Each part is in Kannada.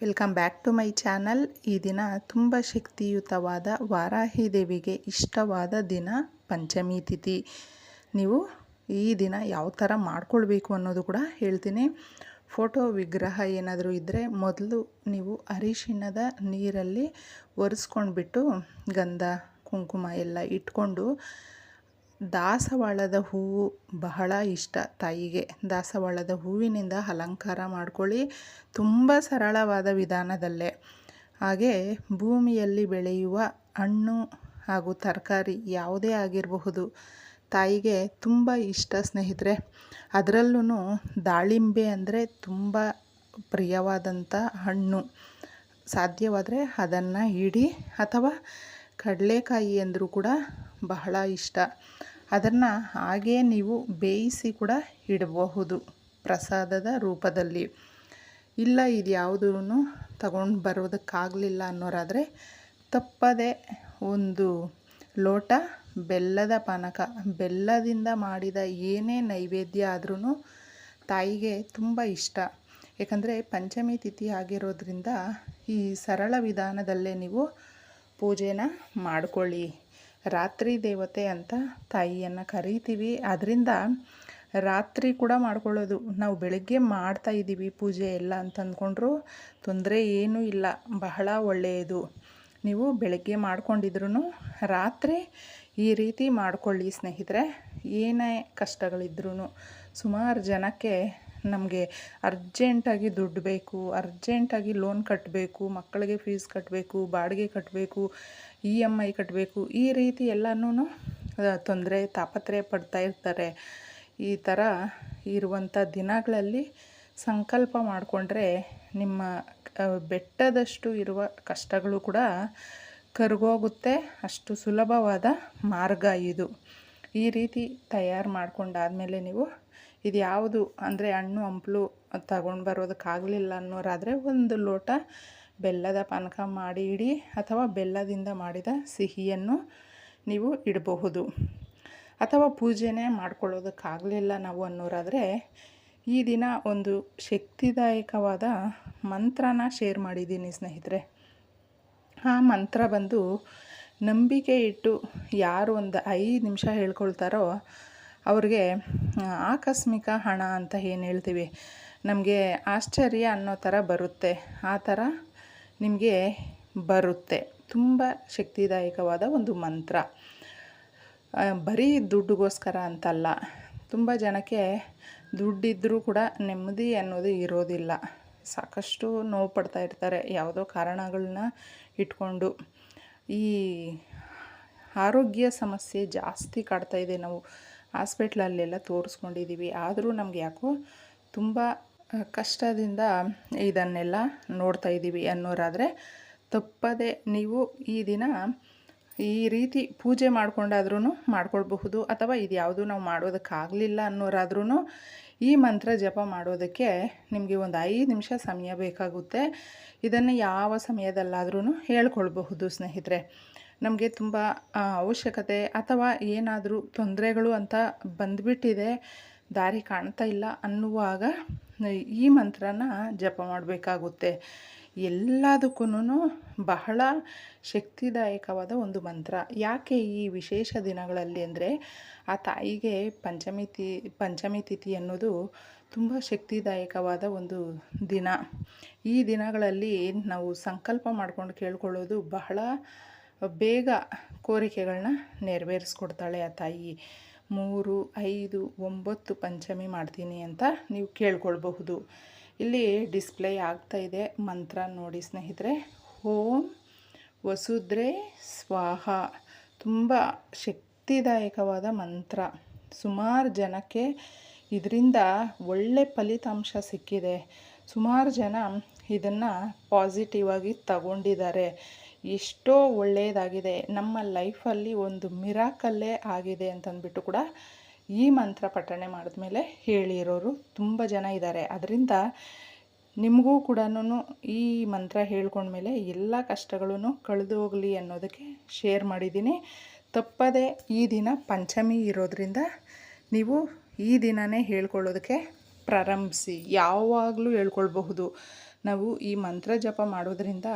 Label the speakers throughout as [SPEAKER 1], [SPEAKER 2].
[SPEAKER 1] Welcome back to my channel ಈ ದಿನ ತುಂಬ ಶಕ್ತಿಯುತವಾದ ವಾರಾಹಿ ದೇವಿಗೆ ಇಷ್ಟವಾದ ದಿನ ಪಂಚಮಿ ತಿಥಿ. ನೀವು ಈ ದಿನ ಯಾವ ಥರ ಮಾಡ್ಕೊಳ್ಬೇಕು ಅನ್ನೋದು ಕೂಡ ಹೇಳ್ತೀನಿ. ಫೋಟೋ ವಿಗ್ರಹ ಏನಾದರೂ ಇದ್ದರೆ ಮೊದಲು ನೀವು ಅರಿಶಿಣದ ನೀರಲ್ಲಿ ಒರೆಸ್ಕೊಂಡ್ಬಿಟ್ಟು ಗಂಧ, ಕುಂಕುಮ ಎಲ್ಲ ಇಟ್ಕೊಂಡು ದಾಸವಾಳದ ಹೂವು ಬಹಳ ಇಷ್ಟ ತಾಯಿಗೆ. ದಾಸವಾಳದ ಹೂವಿನಿಂದ ಅಲಂಕಾರ ಮಾಡಿಕೊಳ್ಳಿ. ತುಂಬ ಸರಳವಾದ ವಿಧಾನದಲ್ಲೇ. ಹಾಗೆ ಭೂಮಿಯಲ್ಲಿ ಬೆಳೆಯುವ ಹಣ್ಣು ಹಾಗೂ ತರಕಾರಿ ಯಾವುದೇ ಆಗಿರಬಹುದು ತಾಯಿಗೆ ತುಂಬ ಇಷ್ಟ ಸ್ನೇಹಿತರೆ. ಅದರಲ್ಲೂ ದಾಳಿಂಬೆ ಅಂದರೆ ತುಂಬ ಪ್ರಿಯವಾದಂಥ ಹಣ್ಣು. ಸಾಧ್ಯವಾದರೆ ಅದನ್ನು ಇಡಿ ಅಥವಾ ಕಡಲೆಕಾಯಿ ಅಂದರೂ ಕೂಡ ಬಹಳ ಇಷ್ಟ. ಅದನ್ನು ಹಾಗೇ ನೀವು ಬೇಯಿಸಿ ಕೂಡ ಇಡಬಹುದು ಪ್ರಸಾದದ ರೂಪದಲ್ಲಿ. ಇಲ್ಲ ಇದು ಯಾವುದೂ ತಗೊಂಡು ಬರೋದಕ್ಕಾಗಲಿಲ್ಲ ಅನ್ನೋರಾದರೆ ತಪ್ಪದೆ ಒಂದು ಲೋಟ ಬೆಲ್ಲದ ಪಾನಕ, ಬೆಲ್ಲದಿಂದ ಮಾಡಿದ ಏನೇ ನೈವೇದ್ಯ ಆದ್ರೂ ತಾಯಿಗೆ ತುಂಬ ಇಷ್ಟ. ಏಕೆಂದರೆ ಪಂಚಮಿ ತಿಥಿ ಆಗಿರೋದ್ರಿಂದ ಈ ಸರಳ ವಿಧಾನದಲ್ಲೇ ನೀವು ಪೂಜೆನ ಮಾಡ್ಕೊಳ್ಳಿ. ರಾತ್ರಿ ದೇವತೆ ಅಂತ ತಾಯಿಯನ್ನು ಕರೀತೀವಿ. ಅದರಿಂದ ರಾತ್ರಿ ಕೂಡ ಮಾಡ್ಕೊಳ್ಳೋದು. ನಾವು ಬೆಳಗ್ಗೆ ಮಾಡ್ತಾ ಇದ್ದೀವಿ ಪೂಜೆ ಎಲ್ಲ ಅಂತ ಅಂದ್ಕೊಂಡ್ರು ತೊಂದರೆ ಏನೂ ಇಲ್ಲ. ಬಹಳ ಒಳ್ಳೆಯದು. ನೀವು ಬೆಳಗ್ಗೆ ಮಾಡ್ಕೊಂಡಿದ್ರು ರಾತ್ರಿ ಈ ರೀತಿ ಮಾಡ್ಕೊಳ್ಳಿ ಸ್ನೇಹಿತರೆ. ಏನೇ ಕಷ್ಟಗಳಿದ್ರೂ ಸುಮಾರು ಜನಕ್ಕೆ ನಮಗೆ ಅರ್ಜೆಂಟಾಗಿ ದುಡ್ಡು ಬೇಕು, ಅರ್ಜೆಂಟಾಗಿ ಲೋನ್ ಕಟ್ಟಬೇಕು ಮಕ್ಕಳಿಗೆ ಫೀಸ್ ಕಟ್ಟಬೇಕು ಬಾಡಿಗೆ ಕಟ್ಟಬೇಕು ಇ ಎಂ ಐ ಕಟ್ಟಬೇಕು ಈ ರೀತಿ ಎಲ್ಲನೂ ತೊಂದರೆ, ತಾಪತ್ರಯ ಪಡ್ತಾ ಇರ್ತಾರೆ. ಈ ಥರ ಇರುವಂಥ ದಿನಗಳಲ್ಲಿ ಸಂಕಲ್ಪ ಮಾಡಿಕೊಂಡ್ರೆ ನಿಮ್ಮ ಬೆಟ್ಟದಷ್ಟು ಇರುವ ಕಷ್ಟಗಳು ಕೂಡ ಕರಗೋಗುತ್ತೆ. ಅಷ್ಟು ಸುಲಭವಾದ ಮಾರ್ಗ ಇದು. ಈ ರೀತಿ ತಯಾರು ಮಾಡ್ಕೊಂಡಾದಮೇಲೆ ನೀವು ಇದು ಯಾವುದು ಅಂದರೆ ಹಣ್ಣು, ಹಂಪಲು ತಗೊಂಡು ಬರೋದಕ್ಕಾಗಲಿಲ್ಲ ಅನ್ನೋರಾದರೆ ಒಂದು ಲೋಟ ಬೆಲ್ಲದ ಪಾನಕ ಮಾಡಿ ಇಡಿ ಅಥವಾ ಬೆಲ್ಲದಿಂದ ಮಾಡಿದ ಸಿಹಿಯನ್ನು ನೀವು ಇಡಬಹುದು. ಅಥವಾ ಪೂಜೆನೇ ಮಾಡ್ಕೊಳ್ಳೋದಕ್ಕಾಗಲಿಲ್ಲ ನಾವು ಅನ್ನೋರಾದರೆ ಈ ದಿನ ಒಂದು ಶಕ್ತಿದಾಯಕವಾದ ಮಂತ್ರನ ಶೇರ್ ಮಾಡಿದ್ದೀನಿ ಸ್ನೇಹಿತರೆ. ಆ ಮಂತ್ರ ಬಂದು ನಂಬಿಕೆ ಇಟ್ಟು ಯಾರು ಒಂದು ಐದು ನಿಮಿಷ ಹೇಳ್ಕೊಳ್ತಾರೋ ಅವ್ರಿಗೆ ಆಕಸ್ಮಿಕ ಹಣ ಅಂತ ಏನು ಹೇಳ್ತೀವಿ? ನಮಗೆ ಆಶ್ಚರ್ಯ ಅನ್ನೋ ಥರ ಬರುತ್ತೆ. ಆ ಥರ ನಿಮಗೆ ಬರುತ್ತೆ. ತುಂಬ ಶಕ್ತಿದಾಯಕವಾದ ಒಂದು ಮಂತ್ರ. ಬರೀ ದುಡ್ಡುಗೋಸ್ಕರ ಅಂತಲ್ಲ, ತುಂಬ ಜನಕ್ಕೆ ದುಡ್ಡಿದ್ದರೂ ಕೂಡ ನೆಮ್ಮದಿ ಅನ್ನೋದು ಇರೋದಿಲ್ಲ. ಸಾಕಷ್ಟು ನೋವು ಪಡ್ತಾ ಇರ್ತಾರೆ, ಯಾವುದೋ ಕಾರಣಗಳನ್ನ ಇಟ್ಕೊಂಡು. ಈ ಆರೋಗ್ಯ ಸಮಸ್ಯೆ ಜಾಸ್ತಿ ಕಾಡ್ತಾ ಇದೆ. ನಾವು ಹಾಸ್ಪಿಟ್ಲಲ್ಲೆಲ್ಲ ತೋರಿಸ್ಕೊಂಡಿದ್ದೀವಿ ಆದರೂ ನಮ್ಗೆ ಯಾಕೋ ತುಂಬ ಕಷ್ಟದಿಂದ ಇದನ್ನೆಲ್ಲ ನೋಡ್ತಾ ಇದ್ದೀವಿ ಅನ್ನೋರಾದರೆ ತಪ್ಪದೆ ನೀವು ಈ ದಿನ ಈ ರೀತಿ ಪೂಜೆ ಮಾಡ್ಕೊಂಡಾದ್ರೂ ಮಾಡ್ಕೊಳ್ಬಹುದು. ಅಥವಾ ಇದು ಯಾವುದು ನಾವು ಮಾಡೋದಕ್ಕಾಗಲಿಲ್ಲ ಅನ್ನೋರಾದ್ರೂ ಈ ಮಂತ್ರ ಜಪ ಮಾಡೋದಕ್ಕೆ ನಿಮಗೆ ಒಂದು ಐದು ನಿಮಿಷ ಸಮಯ ಬೇಕಾಗುತ್ತೆ. ಇದನ್ನು ಯಾವ ಸಮಯದಲ್ಲಾದ್ರೂ ಹೇಳ್ಕೊಳ್ಬಹುದು ಸ್ನೇಹಿತರೆ. ನಮಗೆ ತುಂಬ ಅವಶ್ಯಕತೆ ಅಥವಾ ಏನಾದರೂ ತೊಂದರೆಗಳು ಅಂತ ಬಂದುಬಿಟ್ಟಿದೆ, ದಾರಿ ಕಾಣ್ತಾ ಇಲ್ಲ ಅನ್ನುವಾಗ ಈ ಮಂತ್ರನ ಜಪ ಮಾಡಬೇಕಾಗುತ್ತೆ. ಎಲ್ಲದಕ್ಕೂ ಬಹಳ ಶಕ್ತಿದಾಯಕವಾದ ಒಂದು ಮಂತ್ರ. ಯಾಕೆ ಈ ವಿಶೇಷ ದಿನಗಳಲ್ಲಿ ಅಂದರೆ ಆ ತಾಯಿಗೆ ಪಂಚಮಿ ತಿ, ಪಂಚಮಿ ತಿಥಿ ಅನ್ನೋದು ತುಂಬ ಶಕ್ತಿದಾಯಕವಾದ ಒಂದು ದಿನ. ಈ ದಿನಗಳಲ್ಲಿ ನಾವು ಸಂಕಲ್ಪ ಮಾಡ್ಕೊಂಡು ಕೇಳ್ಕೊಳ್ಳೋದು ಬಹಳ ಬೇಗ ಕೋರಿಕೆಗಳನ್ನ ನೆರವೇರಿಸ್ಕೊಡ್ತಾಳೆ ಆ ತಾಯಿ. ಮೂರು, ಐದು, ಒಂಬತ್ತು ಪಂಚಮಿ ಮಾಡ್ತೀನಿ ಅಂತ ನೀವು ಕೇಳ್ಕೊಳ್ಬಹುದು. ಇಲ್ಲಿ ಡಿಸ್ಪ್ಲೇ ಆಗ್ತಾ ಇದೆ. ಮಂತ್ರ ನೋಡಿ ಸ್ನೇಹಿತರೆ. ಓಂ ವಸುದ್ರೆ ಸ್ವಾಹ. ತುಂಬ ಶಕ್ತಿದಾಯಕವಾದ ಮಂತ್ರ. ಸುಮಾರು ಜನಕ್ಕೆ ಇದರಿಂದ ಒಳ್ಳೆ ಫಲಿತಾಂಶ ಸಿಕ್ಕಿದೆ. ಸುಮಾರು ಜನ ಇದನ್ನು ಪಾಸಿಟಿವ್ ಆಗಿ ತಗೊಂಡಿದ್ದಾರೆ. ಎಷ್ಟೋ ಒಳ್ಳೆಯದಾಗಿದೆ ನಮ್ಮ ಲೈಫಲ್ಲಿ ಒಂದು ಮಿರಾಕಲ್ಲೇ ಆಗಿದೆ ಅಂತಂದ್ಬಿಟ್ಟು ಕೂಡ ಈ ಮಂತ್ರ ಪಠಣೆ ಮಾಡಿದ್ಮೇಲೆ ಹೇಳಿರೋರು ತುಂಬ ಜನ ಇದ್ದಾರೆ ಅದರಿಂದ ನಿಮಗೂ ಕೂಡ ಈ ಮಂತ್ರ ಹೇಳ್ಕೊಂಡ್ಮೇಲೆ ಎಲ್ಲ ಕಷ್ಟಗಳೂ ಕಳೆದು ಹೋಗಲಿ ಅನ್ನೋದಕ್ಕೆ ಶೇರ್ ಮಾಡಿದ್ದೀನಿ. ತಪ್ಪದೆ ಈ ದಿನ ಪಂಚಮಿ ಇರೋದ್ರಿಂದ ನೀವು ಈ ದಿನವೇ ಹೇಳ್ಕೊಳ್ಳೋದಕ್ಕೆ ಪ್ರಾರಂಭಿಸಿ. ಯಾವಾಗಲೂ ಹೇಳ್ಕೊಳ್ಬಹುದು. ನಾವು ಈ ಮಂತ್ರ ಜಪ ಮಾಡೋದ್ರಿಂದ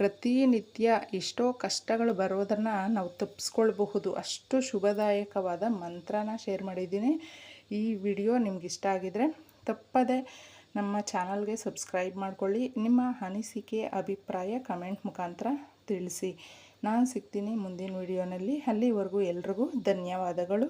[SPEAKER 1] ಪ್ರತಿನಿತ್ಯ ಎಷ್ಟೋ ಕಷ್ಟಗಳು ಬರೋದನ್ನು ನಾವು ತಪ್ಪಿಸ್ಕೊಳ್ಬಹುದು ಅಷ್ಟು ಶುಭದಾಯಕವಾದ ಮಂತ್ರನ ಶೇರ್ ಮಾಡಿದ್ದೀನಿ. ಈ ವಿಡಿಯೋ ನಿಮ್ಗೆ ಇಷ್ಟ ಆಗಿದರೆ ತಪ್ಪದೆ ನಮ್ಮ ಚಾನಲ್ಗೆ ಸಬ್ಸ್ಕ್ರೈಬ್ ಮಾಡ್ಕೊಳ್ಳಿ. ನಿಮ್ಮ ಅನಿಸಿಕೆ, ಅಭಿಪ್ರಾಯ ಕಮೆಂಟ್ ಮುಖಾಂತರ ತಿಳಿಸಿ. ನಾನು ಸಿಗ್ತೀನಿ ಮುಂದಿನ ವಿಡಿಯೋನಲ್ಲಿ. ಅಲ್ಲಿವರೆಗೂ ಎಲ್ರಿಗೂ ಧನ್ಯವಾದಗಳು.